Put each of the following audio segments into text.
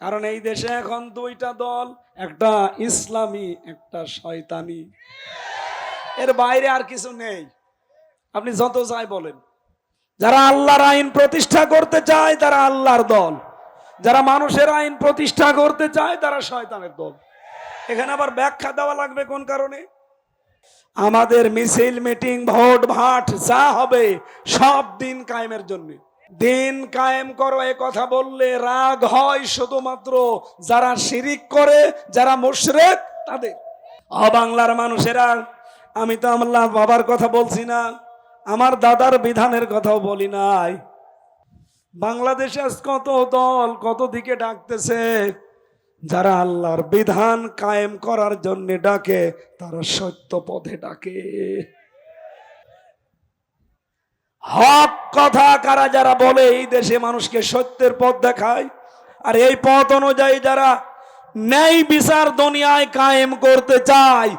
কারণ এই দেশে এখন দুইটা দল, একটা ইসলামী, একটা শয়তানি। এর বাইরে আর কিছু নেই। আপনি যত চাই বলেন। যারা আল্লাহর আইন প্রতিষ্ঠা করতে চায়, তারা আল্লাহর দল। যারা মানুষের আইন প্রতিষ্ঠা করতে চায়, তারা শয়তানের দল। এখানে আবার ব্যাখ্যা দেওয়া লাগবে কোন কারণে? আমাদের মিছিল, মিটিং, ভোট, ভাট, যা হবে, সব দিন কায়েমের জন্য। দিন কায়েম করো, এ কথা বললে রাগ হয় শুধুমাত্র যারা শিরিক করে, যারা মুশরেক, তাদের। অবাংলার মানুষেরা, আমি তো আমার বাবার কথা বলছি না, আমার দাদার বিধানের কথাও বলি নাই। বাংলাদেশে আজ কত দল, কত দিকে ডাকতেছে, যারা আল্লাহর বিধান কায়েম করার জন্য ডাকে, তারা সত্য পথে ডাকে। হক কথা কারা যারা বলে, এই দেশে মানুষকে সত্যের পথ দেখায়। আর এই পথ অনুযায়ী যারা ন্যায় বিচার দুনিয়ায় কায়েম করতে চায়,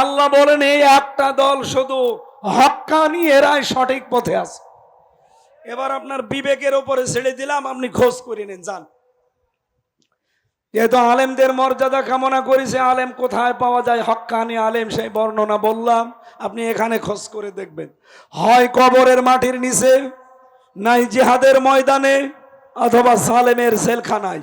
আল্লাহ বলেন, এই একটা দল শুধু হক্কানি এরাই সঠিক পথে আছে। এবার আপনার বিবেকের উপরে ছেড়ে দিলাম, আপনি খোঁজ করে নেন, যান। যেহেতু আলেমদের মর্যাদা কামনা করেছে, আলেম কোথায় পাওয়া যায়? হক্কানি আলেম, সেই বর্ণনা বললাম, আপনি এখানে খোঁজ করে দেখবেন। হয় কবরের মাটির নিচে নাই জিহাদের ময়দানে অথবা সালেমের সেলখানায়